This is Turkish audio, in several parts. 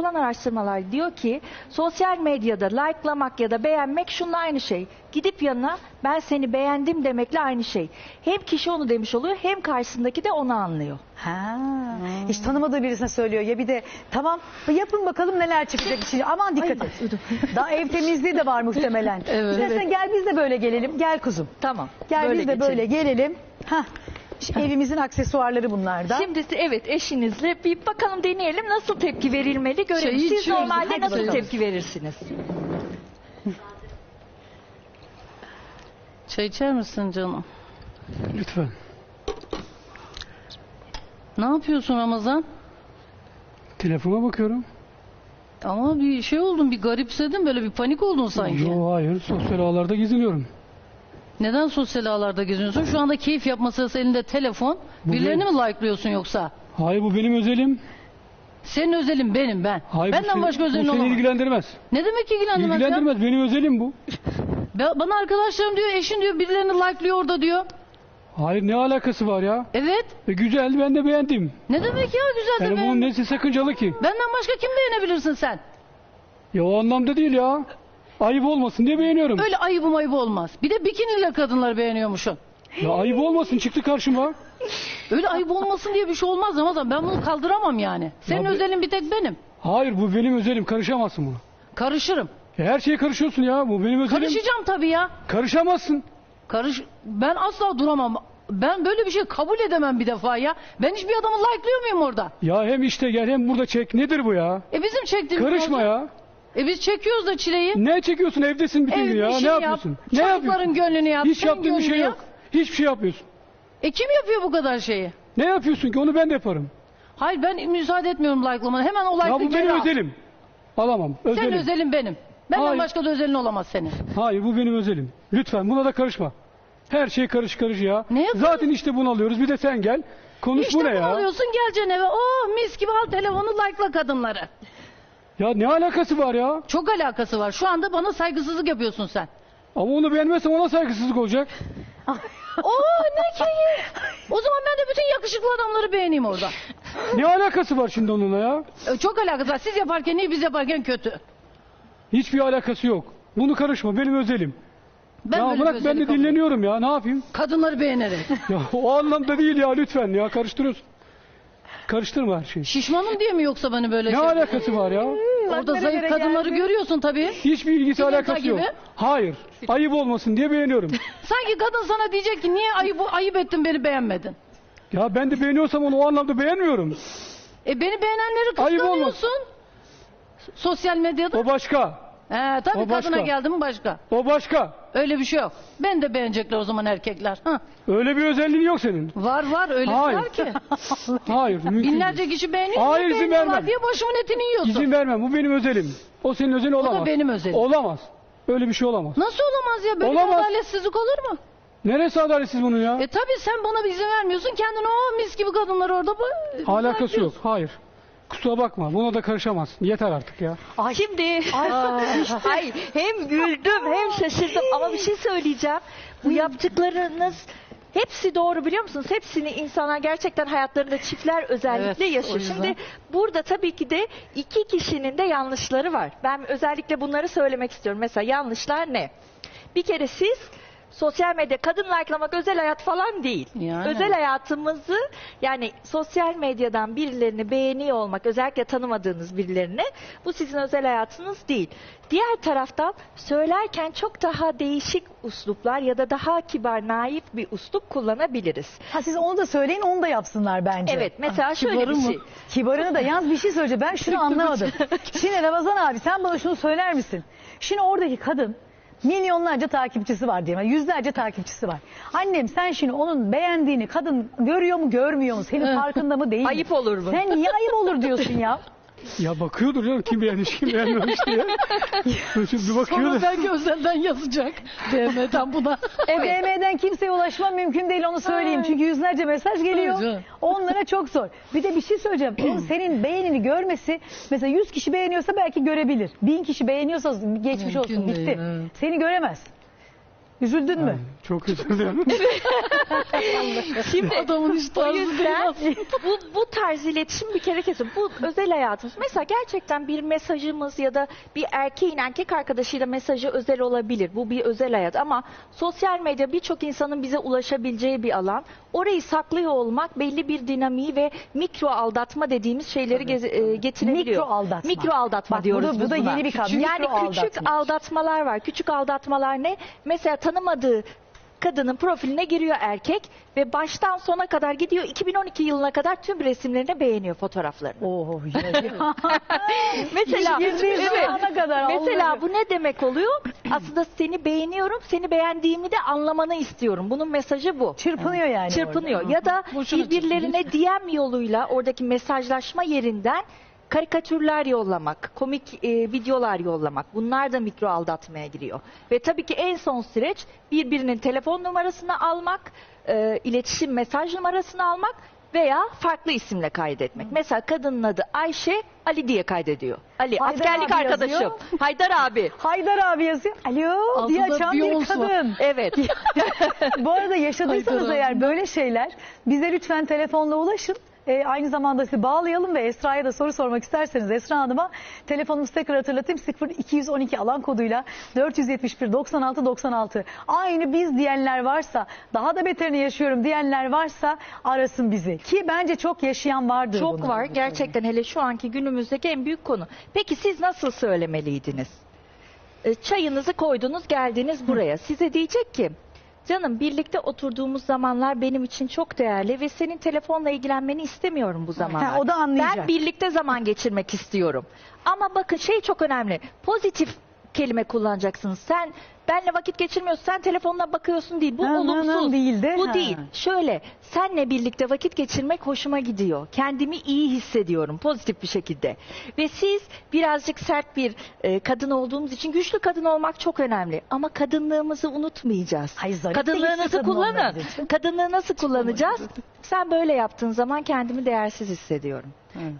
Yapılan araştırmalar diyor ki sosyal medyada likelamak ya da beğenmek şununla aynı şey. Gidip yanına ben seni beğendim demekle aynı şey. Hem kişi onu demiş oluyor hem karşısındaki de onu anlıyor. Ha, hiç tanımadığı birisine söylüyor ya bir de tamam yapın bakalım neler çıkacak için. Aman dikkat et. Daha ev temizliği de var muhtemelen. Evet. İstersen gel biz de böyle gelelim. Gel kuzum. Tamam. Gel biz de geçelim. böyle gelelim. Hah. Evimizin aksesuarları bunlar da. Şimdi evet eşinizle bir bakalım deneyelim nasıl tepki verilmeli görelim. Çayı Siz içiyoruz. normalde Hadi nasıl bakalım. tepki verirsiniz? Çay içer misin canım? Lütfen. Ne yapıyorsun Ramazan? Telefona bakıyorum. Ama bir şey oldun, bir garipsedin, böyle bir panik oldun sanki. Yo hayır sosyal ağlarda geziniyorum. Neden sosyal ağlarda geziyorsun? Şu anda keyif yapma sırası elinde telefon. Bu Birilerini mi like'lıyorsun yoksa? Hayır bu benim özelim. Senin özelin benim ben. Hayır, bu Benden seni- başka bu özelin seni olamaz. ilgilendirmez. Ne demek ilgilendirmez, ya? İlgilendirmez benim özelim bu. Be- Bana arkadaşlarım diyor, eşin diyor birilerini like'lıyor orada diyor. Hayır ne alakası var ya? Evet. E, güzel ben de beğendim. Ne demek ya güzel Yani de bunun beğen- nesi sakıncalı ki? Benden başka kim beğenebilirsin sen? Ya o anlamda değil ya. Ayıp olmasın diye beğeniyorum. Öyle ayıbı mayıbı olmaz. Bir de bikiniyle kadınlar beğeniyormuşsun. Ya ayıp olmasın çıktı karşıma. Öyle ayıp olmasın diye bir şey olmaz Ramazan. Ben bunu kaldıramam yani. Senin Ya be- özelin bir tek benim. Hayır bu benim özelim karışamazsın buna. Karışırım. Her şeye karışıyorsun ya bu benim özelim. Karışacağım tabii ya. Karışamazsın. Karış ben asla duramam. Ben böyle bir şey kabul edemem bir defa ya. Ben hiçbir adamı like'lıyor muyum orada? Ya hem işte gel hem burada çek. Nedir bu ya? E bizim çektiğimiz Karışma olacak. ya. E biz çekiyoruz da çileyi. Ne çekiyorsun evdesin bütün gün ya? işini Ne yap, yapıyorsun? Ne çocukların yapıyorsun? gönlünü yap. Hiç senin yaptığın bir şey gönlünü yok. yap. Hiçbir şey yapıyorsun. E kim yapıyor bu kadar şeyi? Ne yapıyorsun ki onu ben de yaparım. Hayır ben müsaade etmiyorum like'lamana. Hemen o Ya like'ı bu geri benim al. özelim. Alamam. Senin Özelim. özelin benim. Benden Hayır. başka da özelin olamaz senin. Hayır bu benim özelim. Lütfen buna da karışma. Her şey karış karış ya. Ne yapıyorsun? Zaten işte bunu alıyoruz. Bir de sen gel. Konuş İşte bu ne bunu ya? alıyorsun geleceksin eve. Oh mis gibi al telefonu like'la kadınları. Ya ne alakası var ya? Çok alakası var. Şu anda bana saygısızlık yapıyorsun sen. Ama onu beğenmezsem ona saygısızlık olacak. Oo ne keyif. O zaman ben de bütün yakışıklı adamları beğeneyim orada. Ne alakası var şimdi onunla ya? E, Çok alakası var. Siz yaparken iyi biz yaparken kötü. Hiçbir alakası yok. Bunu karışma. Benim özelim. Ben ya böyle bir bırak ben özellik de kabul- dinleniyorum ya. Ne yapayım? Kadınları beğenerek. Ya o anlamda değil ya lütfen ya. Karıştırıyorsun. Karıştırma her şeyi. Şişmanım diye mi yoksa bana böyle Ne şey? alakası var ya? Orada nerelere zayıf kadınları geldi? görüyorsun tabii. Hiçbir ilgisi Fileta alakası yok. gibi. Hayır. Ayıp olmasın diye beğeniyorum. Sanki kadın sana diyecek ki niye ayıp, ayıp ettin beni beğenmedin. Ya ben de beğeniyorsam onu o anlamda beğenmiyorum. E beni beğenenleri Ayıp kıskanıyorsun. Sosyal medyada. O başka. He, tabii o başka. kadına geldi mi başka. O başka. Öyle bir şey yok. Ben de beğenecekler o zaman erkekler. Hah. Öyle bir özelliğin yok senin. Var var öyle Hayır. var ki. Hayır. Mümkün Binlerce değil. kişi beğeniyor. Hayır, izin beğeniyorlar vermem. diye başımın etini yiyorsun. İzin vermem. Bu benim özelim. O senin özelin olamaz. benim özelim. Olamaz. Öyle bir şey olamaz. Nasıl olamaz ya? Böyle Olamaz. bir adaletsizlik olur mu? Neresi adaletsiz bunun ya? E tabi sen bana bir izin vermiyorsun. Kendin o mis gibi kadınlar orada. bu- Alakası yok. Hayır. Kusura bakma. Buna da karışamazsın. Yeter artık ya. Şimdi ay hem güldüm hem şaşırdım ama bir şey söyleyeceğim. Bu yaptıklarınız hepsi doğru biliyor musunuz? Hepsini insanlar gerçekten hayatlarında çiftler özellikle Evet, o yaşıyor. yüzden. Şimdi burada tabii ki de iki kişinin de yanlışları var. Ben özellikle bunları söylemek istiyorum. Mesela yanlışlar ne? Bir kere siz sosyal medya kadın likelamak özel hayat falan değil. Yani. Özel hayatımızı yani sosyal medyadan birilerini beğeniyor olmak özellikle tanımadığınız birilerini bu sizin özel hayatınız değil. Diğer taraftan söylerken çok daha değişik usluplar ya da daha kibar naif bir uslup kullanabiliriz. Ha siz onu da söyleyin onu da yapsınlar bence. Evet mesela şöyle kibarı bir mı? şey. Kibarını da yalnız bir şey söyleyeceğim. Ben şunu anlamadım. Şimdi Ramazan abi sen bana şunu söyler misin? Şimdi oradaki kadın milyonlarca takipçisi var diyelim. Yüzlerce takipçisi var. Annem sen şimdi onun beğendiğini kadın görüyor mu görmüyor mu? Senin farkında mı değil mi? Ayıp olur mu? Sen niye ayıp olur diyorsun ya? Ya bakıyordur canım kim beğenmiş kim beğenmemiş diye. Şimdi Sonra bakıyordur. belki özelden yazacak. DM'den buna. DM'den kimseye ulaşmam mümkün değil onu söyleyeyim. Çünkü yüzlerce mesaj geliyor. Canım. Onlara çok zor. Bir de bir şey söyleyeceğim. Onun senin beğenini görmesi mesela 100 kişi beğeniyorsa belki görebilir. 1000 kişi beğeniyorsa geçmiş Mümkün olsun değil, bitti. evet. Seni göremez. Üzüldün mü? Çok üzüldüm. Şimdi Adamın hiç o tarzı yüzden değil. bu, bu tarz iletişim bir kere kesin. Bu özel hayatımız. Mesela gerçekten bir mesajımız ya da bir erkeğin erkek arkadaşıyla mesajı özel olabilir. Bu bir özel hayat ama sosyal medya birçok insanın bize ulaşabileceği bir alan. Orayı saklıyor olmak belli bir dinamiği ve mikro aldatma dediğimiz şeyleri geze- e, getirebiliyor. Mikro aldatma. Mikro aldatma Bak, diyoruz bu da- bu biz da buna. yeni bir kavram. Yani Mikro küçük aldatma. aldatmalar var. Küçük aldatmalar ne? Mesela tanımadığı kadının profiline giriyor erkek ve baştan sona kadar gidiyor 2012 yılına kadar tüm resimlerini beğeniyor fotoğraflarını. Ya. Mesela zamana kadar Mesela bu ne demek oluyor? Aslında seni beğeniyorum, seni beğendiğimi de anlamanı istiyorum. Bunun mesajı bu. Çırpınıyor yani. Çırpınıyor. orada. Ya da birbirlerine DM yoluyla oradaki mesajlaşma yerinden karikatürler yollamak, komik e, videolar yollamak. Bunlar da mikro aldatmaya giriyor. Ve tabii ki en son süreç birbirinin telefon numarasını almak, e, iletişim mesaj numarasını almak veya farklı isimle kaydetmek. Mesela kadının adı Ayşe, Ali diye kaydediyor. Ali, Haydar askerlik arkadaşım. yazıyor. Haydar abi. Haydar abi yazıyor. Alo diye Altında açan bir var. kadın. Evet. Bu arada yaşadıysanız Haydar eğer böyle şeyler bize lütfen telefonla ulaşın. Ee, aynı zamanda sizi bağlayalım ve Esra'ya da soru sormak isterseniz Esra Hanım'a telefonumuzu tekrar hatırlatayım 0212 alan koduyla 471 96 96 aynı biz diyenler varsa daha da beterini yaşıyorum diyenler varsa arasın bizi ki bence çok yaşayan vardır Çok bunu. var. Gerçekten hele şu anki günümüzdeki en büyük konu. Peki siz nasıl söylemeliydiniz? E, Çayınızı koydunuz, geldiniz buraya. Size diyecek ki, canım birlikte oturduğumuz zamanlar benim için çok değerli ve senin telefonla ilgilenmeni istemiyorum bu zamanlar. Ha, o da anlayacak. Ben birlikte zaman geçirmek istiyorum. Ama bakın şey çok önemli. Pozitif kelime kullanacaksınız. Sen benle vakit geçirmiyorsun, sen telefonuna bakıyorsun değil. Bu Ha, ha, ha, olumsuz. değil de, Bu ha. değil. Şöyle, senle birlikte vakit geçirmek hoşuma gidiyor. Kendimi iyi hissediyorum pozitif bir şekilde. Ve siz birazcık sert bir e, kadın olduğumuz için güçlü kadın olmak çok önemli. Ama kadınlığımızı unutmayacağız. Hayır, zarif de güçlü Kadınlığınızı kadın kullanın. olmanız için. Kadınlığı nasıl kullanacağız? Sen böyle yaptığın zaman kendimi değersiz hissediyorum.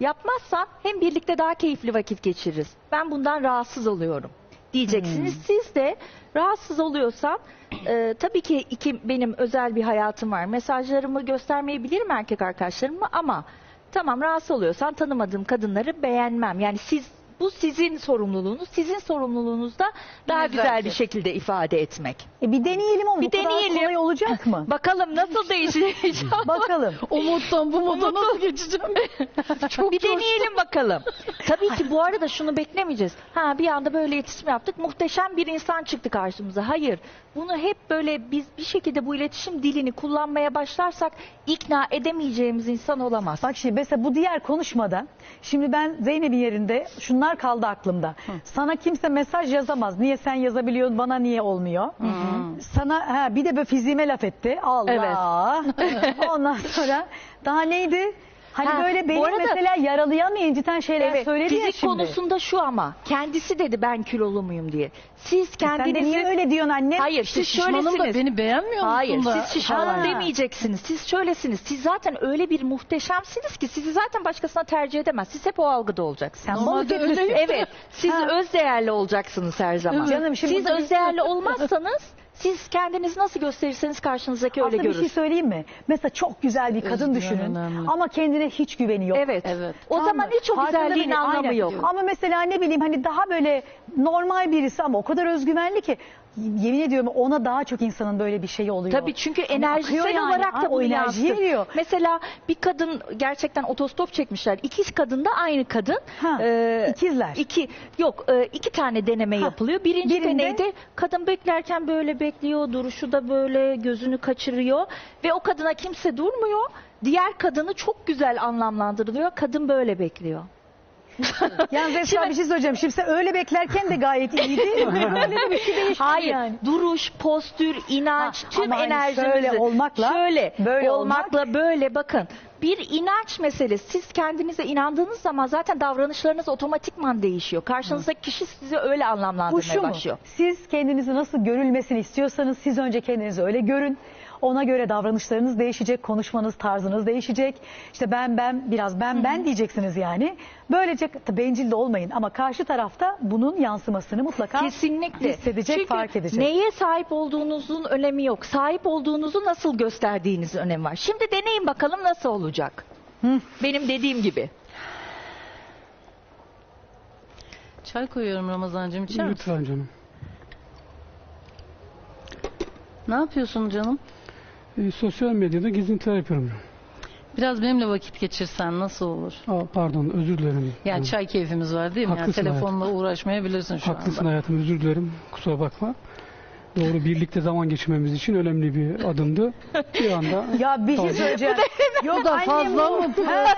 Yapmazsan hem birlikte daha keyifli vakit geçiririz. Ben bundan rahatsız oluyorum diyeceksiniz. Hmm. Siz de rahatsız oluyorsan e, tabii ki iki benim özel bir hayatım var. Mesajlarımı göstermeyebilirim erkek arkadaşlarıma ama tamam rahatsız oluyorsan tanımadığım kadınları beğenmem. Yani siz bu sizin sorumluluğunuz. Sizin sorumluluğunuz da daha güzel bir şekilde ifade etmek. E bir deneyelim ama Bir bu kadar deneyelim. kolay olacak mı? Bakalım nasıl değişecek? Bakalım. Moddan bu moda nasıl geçeceğim? Çok Bir coştum. deneyelim bakalım. Tabii ki bu arada şunu beklemeyeceğiz. Ha bir anda böyle iletişim yaptık. Muhteşem bir insan çıktı karşımıza. Hayır. Bunu hep böyle biz bir şekilde bu iletişim dilini kullanmaya başlarsak ikna edemeyeceğimiz insan olamaz. Bak şimdi mesela bu diğer konuşmada şimdi ben Zeynep'in yerinde şunlar kaldı aklımda. Sana kimse mesaj yazamaz. Niye sen yazabiliyorsun bana niye olmuyor? Sana ha, bir de böyle fiziğime laf etti. Allah. Ondan sonra daha neydi? Hani Ha, böyle bu beni arada- mesela yaralayan inciten şeyler Evet, söyledi ya fizik şimdi. konusunda şu ama kendisi dedi ben kilolu muyum diye. Siz Sen de kendinizi niye öyle diyorsun anne? Hayır siz şişmanım da şöylesiniz. beni beğenmiyor musun Hayır da? siz şişmanım Ha. demeyeceksiniz. Siz şöylesiniz. Siz zaten öyle bir muhteşemsiniz ki sizi zaten başkasına tercih edemez. Siz hep o algıda olacaksınız. Sen Normalde balık etlisin. öyle- Evet. Siz Ha. öz değerli olacaksınız her zaman. Canım, şimdi siz burada öz değerli olmazsanız siz kendinizi nasıl gösterirseniz karşınızdaki öyle Aslında bir görür. şey söyleyeyim mi? Mesela çok güzel bir kadın Özgüven düşünün önemli. ama kendine hiç güveni yok. Evet. Evet. O Tamam zaman hiç o Farkında güzelliğin bile- anlamı Aynen. yok. Ama mesela ne bileyim hani daha böyle normal birisi ama o kadar özgüvenli ki yemin ediyorum ona daha çok insanın böyle bir şeyi oluyor. Tabii çünkü Hani enerjisel akıyor yani. olarak da o bunu enerjiyi yansıtır. veriyor. Mesela bir kadın gerçekten otostop çekmişler. İkiz kadın da aynı kadın. Ha, Ee, ikizler. İki, yok e, iki tane deneme Ha, yapılıyor. Birinci birinde- deneyde kadın beklerken böyle bekliyor. Duruşu da böyle gözünü kaçırıyor. Ve o kadına kimse durmuyor. Diğer kadını çok güzel anlamlandırılıyor. Kadın böyle bekliyor. Yalnız Esra Şimdi- bir şey söyleyeceğim. Şimdi sen öyle beklerken de gayet iyiydi. Böyle de bir şey Hayır. yani. Duruş, postür, inanç, Ha, tüm ama hani enerjimizi şöyle olmakla, şöyle böyle olmakla böyle bakın. Bir inanç meselesi. Siz kendinize inandığınız zaman zaten davranışlarınız otomatikman değişiyor. Karşınızdaki kişi sizi öyle Bu şu anlamlandırmaya mu? başlıyor. Siz kendinizi nasıl görülmesini istiyorsanız siz önce kendinizi öyle görün. Ona göre davranışlarınız değişecek, konuşmanız, tarzınız değişecek. İşte ben ben biraz ben ben diyeceksiniz yani. Böylece bencil de olmayın ama karşı tarafta bunun yansımasını mutlaka Kesinlikle. hissedecek, Çünkü fark edecek. neye sahip olduğunuzun önemi yok. Sahip olduğunuzu nasıl gösterdiğiniz önemi var. Şimdi deneyin bakalım nasıl olacak. Benim dediğim gibi. Çay koyuyorum Ramazancığım içer misin? Lütfen canım. Ne yapıyorsun canım? Ee, sosyal medyada gezintiler yapıyorum. Biraz benimle vakit geçirsen nasıl olur? Aa, pardon özür dilerim. Yani çay keyfimiz var değil mi? Yani Haklısın telefonla uğraşmayabilirsin şu Haklısın anda. hayatım özür dilerim. Kusura bakma. Doğru birlikte zaman geçirmemiz için önemli bir adımdı. Bir anda Ya bir şey söyleyeceğim. Yok da annem fazla mı? Bu kadar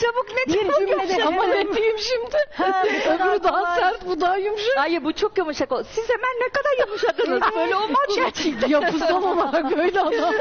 çabuk ne Bir çabuk cümlede yumuşak. Ama ne diyeyim şimdi? Öbürü daha sert, bu daha yumuşak. Hayır bu çok yumuşak oldu. Siz hemen ne kadar yumuşadınız. Böyle olmaz gerçekten. Yapısal olarak öyle adam.